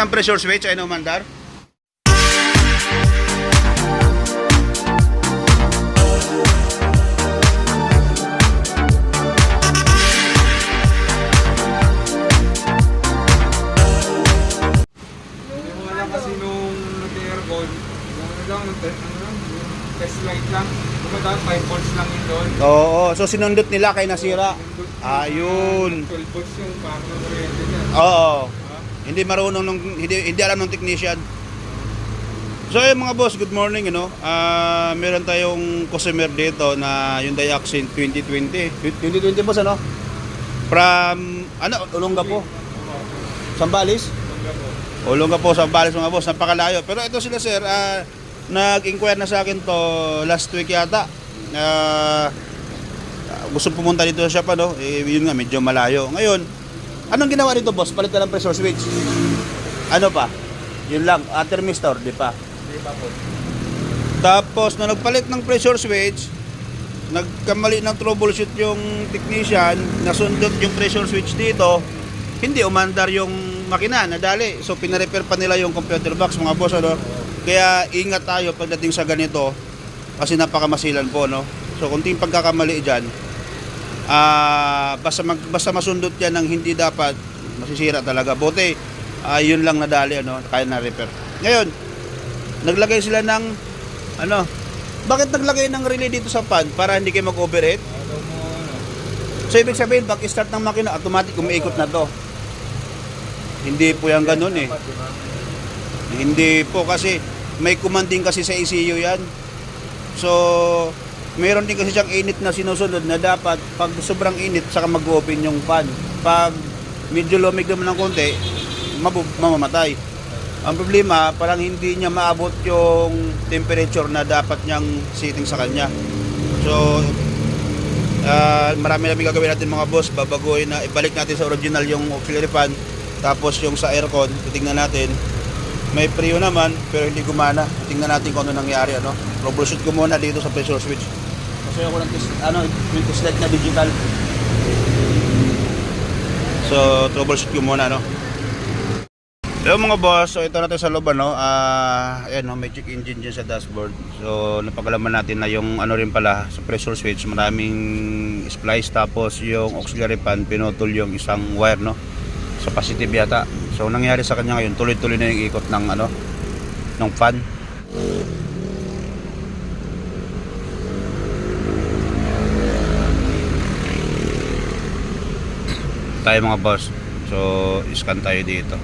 ng pressure switch, ano mandar? Kasi nung nag-aircon, yung ano lang, test, ano test light lang. Kumbaga, 5 volts lang yun doon. Oo, so sinundot nila kay nasira. Ayun. 12 volts yung parang niya. Oo. Hindi marunong nung hindi hindi alam ng technician. So ayun mga boss, good morning, you know. Ah, meron tayong customer dito na Hyundai Accent 2020. 2020 boss ano? From ano, Olongapo. Sambales? Olongapo, Sambales mga boss, napakalayo. Pero ito sila sir, ah, nag-inquire na sa akin to last week yata. Ah, gusto pumunta dito sa shop ano, eh, yun nga medyo malayo. Ngayon, anong ginawa dito boss? Palit na lang pressure switch. Ano pa? Yun lang, uh, thermistor, di pa. Hindi pa po. Tapos na nagpalit ng pressure switch, nagkamali ng troubleshoot yung technician, nasundot yung pressure switch dito, hindi umandar yung makina, nadali. So pinarepair pa nila yung computer box mga boss ano. Kaya ingat tayo pagdating sa ganito kasi napakamasilan po no. So kunting pagkakamali diyan, ah basta mag, basta masundot yan ng hindi dapat masisira talaga. Buti ah, yun lang nadali ano, kaya na repair. Ngayon, naglagay sila ng ano bakit naglagay ng relay dito sa pad para hindi kayo mag-overheat? So ibig sabihin pag start ng makina automatic umiikot na to. Hindi po yan ganun eh. Hindi po kasi may commanding kasi sa ECU yan. So mayroon din kasi siyang init na sinusunod na dapat pag sobrang init saka mag-open yung fan. Pag medyo lumig naman ng konti, mamamatay. Ang problema, parang hindi niya maabot yung temperature na dapat niyang setting sa kanya. So, ah, marami namin gagawin natin mga boss. Babaguhin na, ibalik natin sa original yung auxiliary fan. Tapos yung sa aircon, titingnan natin. May prio naman, pero hindi gumana. Tingnan natin kung ano nangyari. Ano? Troubleshoot ko muna dito sa pressure switch. Ako ng ano, yung test light na digital. So, troubleshoot ko muna, no? Hello mga boss, so ito natin sa loob ano, ah, ayan no, may check engine dyan sa dashboard. So napagalaman natin na yung ano rin pala sa pressure switch, maraming splice tapos yung auxiliary fan pinutol yung isang wire no sa positive yata. So nangyari sa kanya ngayon, tuloy-tuloy na yung ikot ng ano ng fan. Tayo mga boss. So scan tayo dito.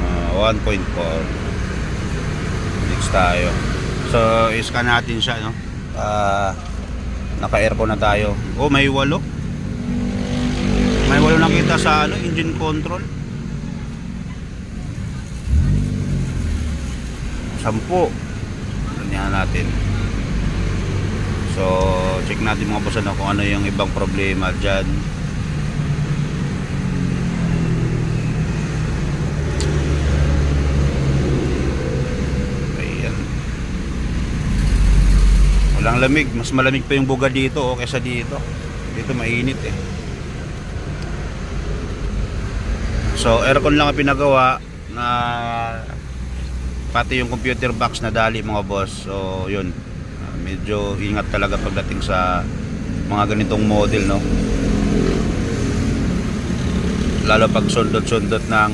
Ah, 1.4 next tayo. So iscan natin siya no? Ah, naka aircon na tayo. Oh may walo. May walo nakita sa ano engine control sampu ganyan natin so check natin mga boss ano kung ano yung ibang problema dyan Ayan. Walang lamig. Mas malamig pa yung buga dito o kaysa dito. Dito mainit eh. So aircon lang ang pinagawa na pati yung computer box na dali mga boss. So yun. Ah, Medyo ingat talaga pagdating sa mga ganitong model no. Lalo pag sundot-sundot ng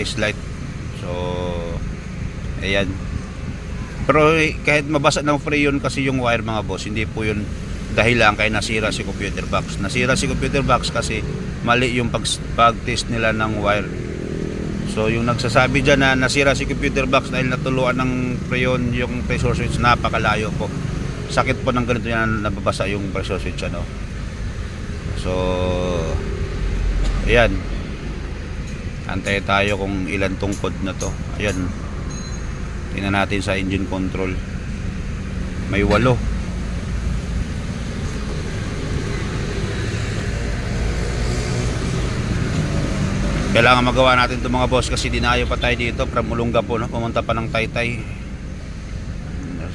test light. So ayan. Pero eh, kahit mabasa ng freon kasi yung wire mga boss, hindi po yun dahilan kaya nasira si computer box. Nasira si computer box kasi mali yung pag, pag-test nila ng wire. So yung nagsasabi dyan na nasira si computer box dahil natuluan ng freon yung pressure switch, napakalayo po. Sakit po ng ganito yan nababasa yung pressure switch ano. So ayan. Antay tayo kung ilan tungkod na to. Ayan. Tingnan natin sa engine control. May walo. Kailangan magawa natin itong mga boss kasi dinayo pa tayo dito from Olongapo no? pumunta pa ng Taytay.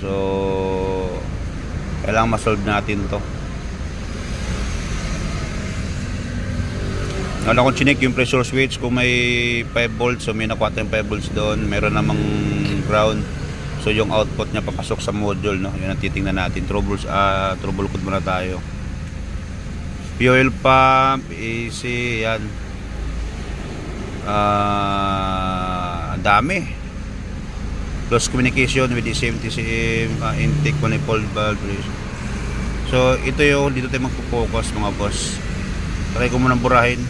So Kailangan ma-solve natin to. Wala akong chinik yung pressure switch. Kung may 5 volts so may nakuha tayong 5 volts doon. Meron namang ground. So yung output niya papasok sa module no? Yun ang titingnan natin. Troubles ah trouble code muna tayo. Fuel pump AC yan ah ang dami. Close communication with the CMTCM uh, intake manifold valve. So ito yung dito tayo magpo-focus mga boss. Try ko munang burahin.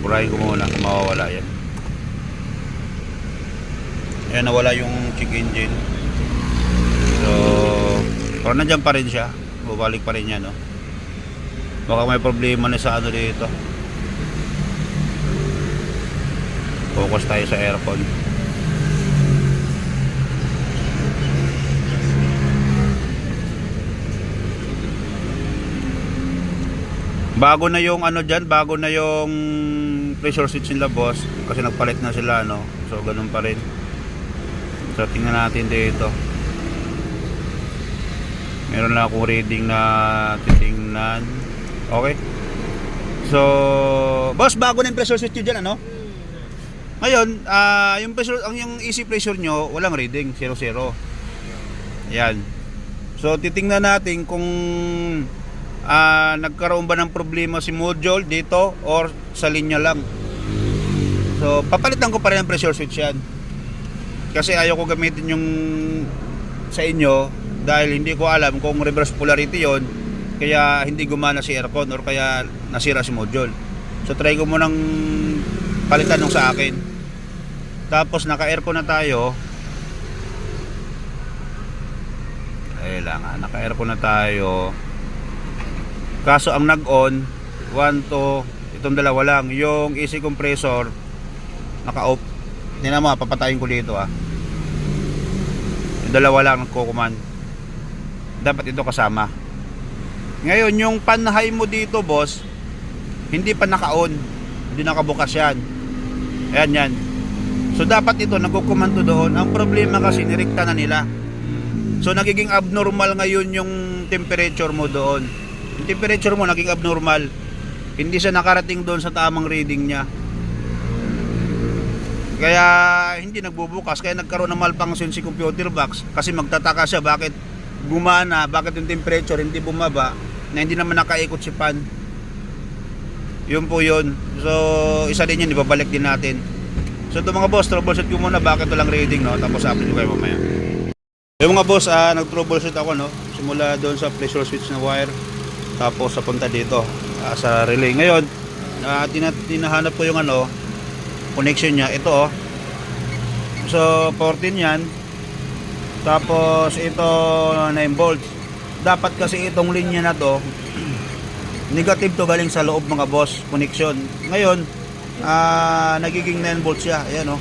Burahin ko muna kung mawawala yan. Ayan nawala yung check engine. So pero nandyan pa rin siya. Bubalik pa rin yan no? Baka may problema na sa ano dito focus tayo sa aircon Bago na yung ano dyan, bago na yung pressure switch nila boss kasi nagpalit na sila no. So ganun pa rin. So tingnan natin dito. Meron lang akong reading na titingnan. Okay. So, boss, bago na yung pressure switch nyo dyan, ano? Ngayon, ah yung pressure, ang yung easy pressure nyo, walang reading, 0-0. Yan. So, titingnan natin kung ah nagkaroon ba ng problema si module dito or sa linya lang. So, papalitan ko pa rin ang pressure switch yan. Kasi ayaw ko gamitin yung sa inyo dahil hindi ko alam kung reverse polarity yon kaya hindi gumana si aircon or kaya nasira si module. So, try ko munang palitan nung sa akin. Tapos, naka-aircon na tayo. Kailangan, naka-aircon na tayo. Kaso ang nag-on, 1 to, itong dalawa lang. Yung AC compressor, naka-off. Hindi na mo, papatayin ko dito ah. Yung dalawa lang nagko-command. Dapat ito kasama. Ngayon, yung panhay mo dito, boss, hindi pa naka-on. Hindi nakabukas yan. Ayan yan. So, dapat ito, nagko-command to doon. Ang problema kasi, nirikta na nila. So, nagiging abnormal ngayon yung temperature mo doon yung temperature mo naging abnormal hindi siya nakarating doon sa tamang reading niya kaya hindi nagbubukas kaya nagkaroon ng malfunction si computer box kasi magtataka siya bakit gumana bakit yung temperature hindi bumaba na hindi naman nakaikot si pan yun po yun. So isa din yun ibabalik din natin. So ito mga boss troubleshoot ko muna bakit walang reading no? Tapos upload ko kayo mamaya. Yung mga boss ah, nag troubleshoot ako no? Simula doon sa pressure switch na wire. Tapos sa punta dito ah, sa relay. Ngayon uh, tinahanap ko yung ano connection niya. Ito oh. So 14 yan. Tapos ito 9 volts. Dapat kasi itong linya na to negative to galing sa loob mga boss connection ngayon ah, nagiging 9 volts siya ayan oh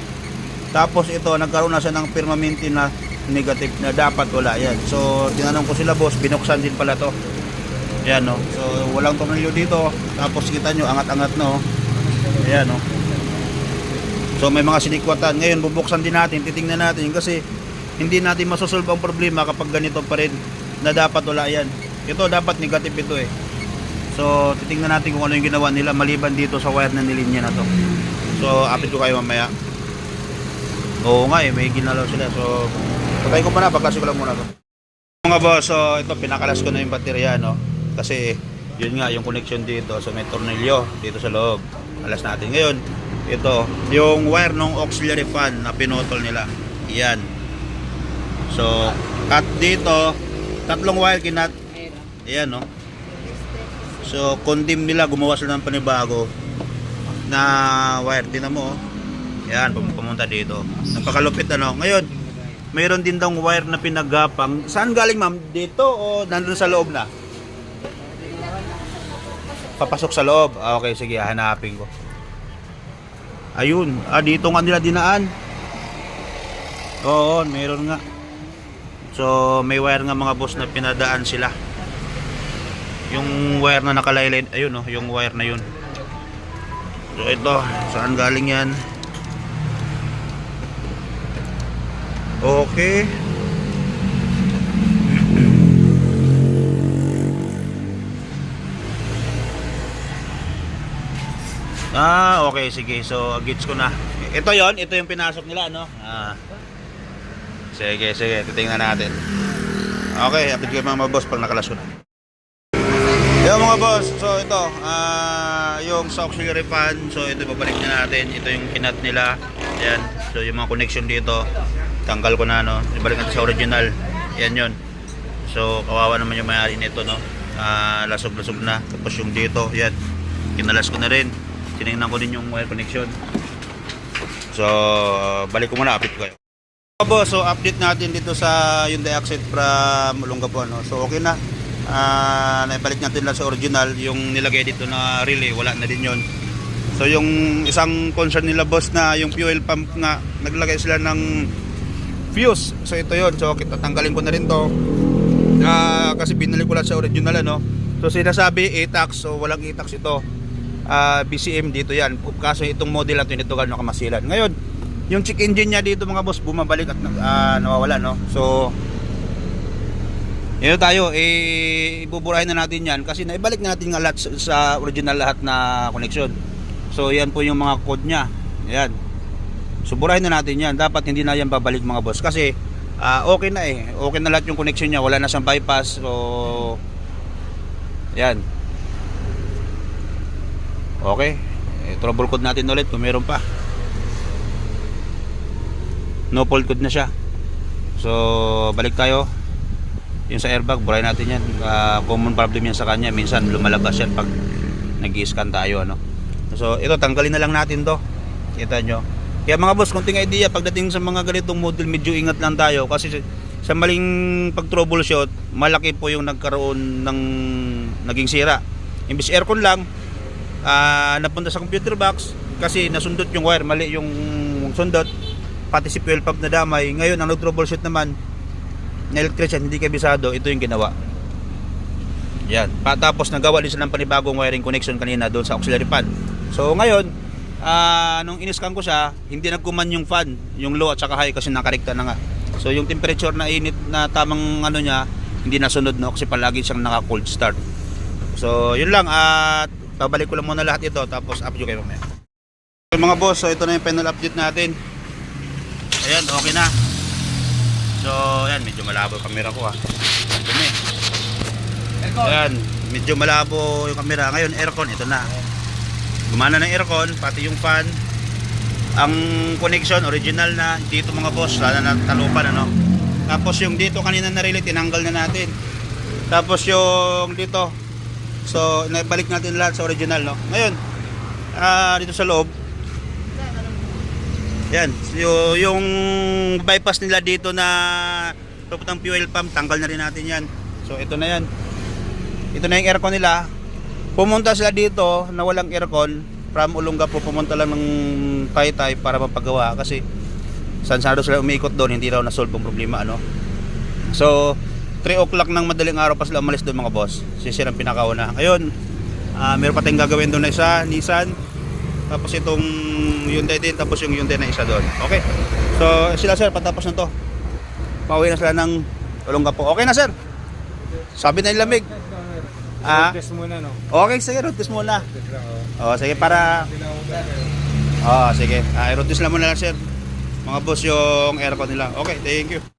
tapos ito nagkaroon na siya ng permanente na negative na dapat wala yan so tinanong ko sila boss binuksan din pala to Ayan no. So walang tornilyo dito. Tapos kita nyo angat-angat no. Ayan no. So may mga sinikwatan. Ngayon bubuksan din natin, titingnan natin kasi hindi natin masosolve ang problema kapag ganito pa rin na dapat wala yan. Ito dapat negative ito eh. So titingnan natin kung ano yung ginawa nila maliban dito sa wire na nilinya na to. So update ko kayo mamaya. Oo nga eh, may ginalaw sila. So patay ko muna, pagkasin ko lang muna to. Mga boss, so ito pinakalas ko na yung baterya no kasi yun nga yung connection dito so may tornilyo dito sa loob alas natin ngayon ito yung wire ng auxiliary fan na pinotol nila yan so cut dito tatlong wire kinat yan no so condemn nila gumawa sila ng panibago na wire din mo oh. yan pumunta dito napakalupit ano ngayon mayroon din daw wire na pinagapang saan galing ma'am dito o nandun sa loob na papasok sa loob. Ah, okay, sige, hanapin ko. Ayun, ah, dito nga nila dinaan. Oo, meron nga. So, may wire nga mga boss na pinadaan sila yung wire na nakalaylay ayun oh yung wire na yun so ito saan galing yan okay Ah, okay, sige. So, gets ko na. Ito 'yon, ito yung pinasok nila, no? Ah. Sige, sige. Titingnan natin. Okay, update ko mga boss pag nakalas na. Yo mga boss, so ito, ah yung sa auxiliary fan, so ito babalik na natin. Ito yung kinat nila. Yan. So yung mga connection dito, tanggal ko na, no? Ibalik natin sa original. Yan yon So, kawawa naman yung may-ari nito, no? Ah, lasog-lasog na. Tapos yung dito, yan. Kinalas ko na rin. Tinignan ko din yung wire connection. So, balik ko muna, update ko kayo. Mga boss, so update natin dito sa Hyundai Accent from Olongapo, no? So, okay na. Ah, naibalik natin lang sa original. Yung nilagay dito na relay, wala na din yon So, yung isang concern nila boss na yung fuel pump nga, naglagay sila ng fuse. So, ito yon So, tatanggalin ko na rin to. Ah, kasi binili ko lang sa original ano. So sinasabi ATAX, so walang ATAX ito. Ah, BCM dito 'yan. Kaso itong model na to nito gano'n kamasilan. Ngayon, yung check engine niya dito mga boss bumabalik at ah, nawawala no. So yun tayo, eh, ibuburahin na natin yan kasi naibalik na natin lahat sa, original lahat na connection. So, yan po yung mga code niya. Yan. So, burahin na natin yan. Dapat hindi na yan babalik mga boss. Kasi, ah, okay na eh. Okay na lahat yung connection niya. Wala na siyang bypass. So, yan. Okay. Eh, trouble code natin ulit kung meron pa. No fault code na siya. So, balik tayo. Yung sa airbag, burahin natin yan. Ah, common problem yan sa kanya. Minsan lumalabas yan pag nag-scan tayo. Ano? So, ito, tanggalin na lang natin to. Kita nyo. Kaya mga boss, konting idea, pagdating sa mga ganitong model, medyo ingat lang tayo. Kasi sa- maling pag-troubleshoot, malaki po yung nagkaroon ng naging sira. Imbis aircon lang, ah, napunta sa computer box, kasi nasundot yung wire, mali yung sundot, pati si fuel pump na damay. Ngayon, ang nag-troubleshoot naman, na electrician, hindi kabisado, ito yung ginawa. Yan. Pa, tapos nagawa din sila ng panibagong wiring connection kanina doon sa auxiliary fan. So ngayon, ah nung iniskan ko siya, hindi nagkuman yung fan, yung low at saka high kasi nakarekta na nga. So yung temperature na init na tamang ano niya, hindi nasunod no kasi palagi siyang naka-cold start. So yun lang at babalik ko lang muna lahat ito tapos update kayo mamaya. Okay, mga boss, so ito na yung final update natin. Ayan, okay na. So, ayan, medyo malabo yung camera ko ah. Dumi. Ayan, medyo malabo yung camera. Ngayon, aircon, ito na. Gumana ng aircon, pati yung fan. Ang connection, original na. Dito mga boss, sana na talupan, ano. Tapos yung dito kanina na relay, tinanggal na natin. Tapos yung dito, so, naibalik natin lahat sa original, no. Ngayon, ah dito sa loob, yan, yung, yung bypass nila dito na papuntang fuel pump, tanggal na rin natin yan. So ito na yan. Ito na yung aircon nila. Pumunta sila dito na walang aircon. From Olongapo pumunta lang ng Taytay para mapagawa kasi saan daw sila umiikot doon, hindi raw na-solve ang problema ano. So 3 o'clock ng madaling araw pa sila umalis doon mga boss. Sisir ang pinakauna. Ngayon, ah meron pa tayong gagawin doon na isa, Nissan. Tapos itong Hyundai din, tapos yung Hyundai na isa doon. Okay. So sila sir, patapos na to. Pauwi na sila ng Olongapo. Okay na sir. Sabi na yung lamig. Ah? Test muna, no? Okay, sige, road test muna. Oh. Oh, sige para. Oh, sige. Ah, road test lang muna lang sir. Mga boss yung aircon nila. Okay, thank you.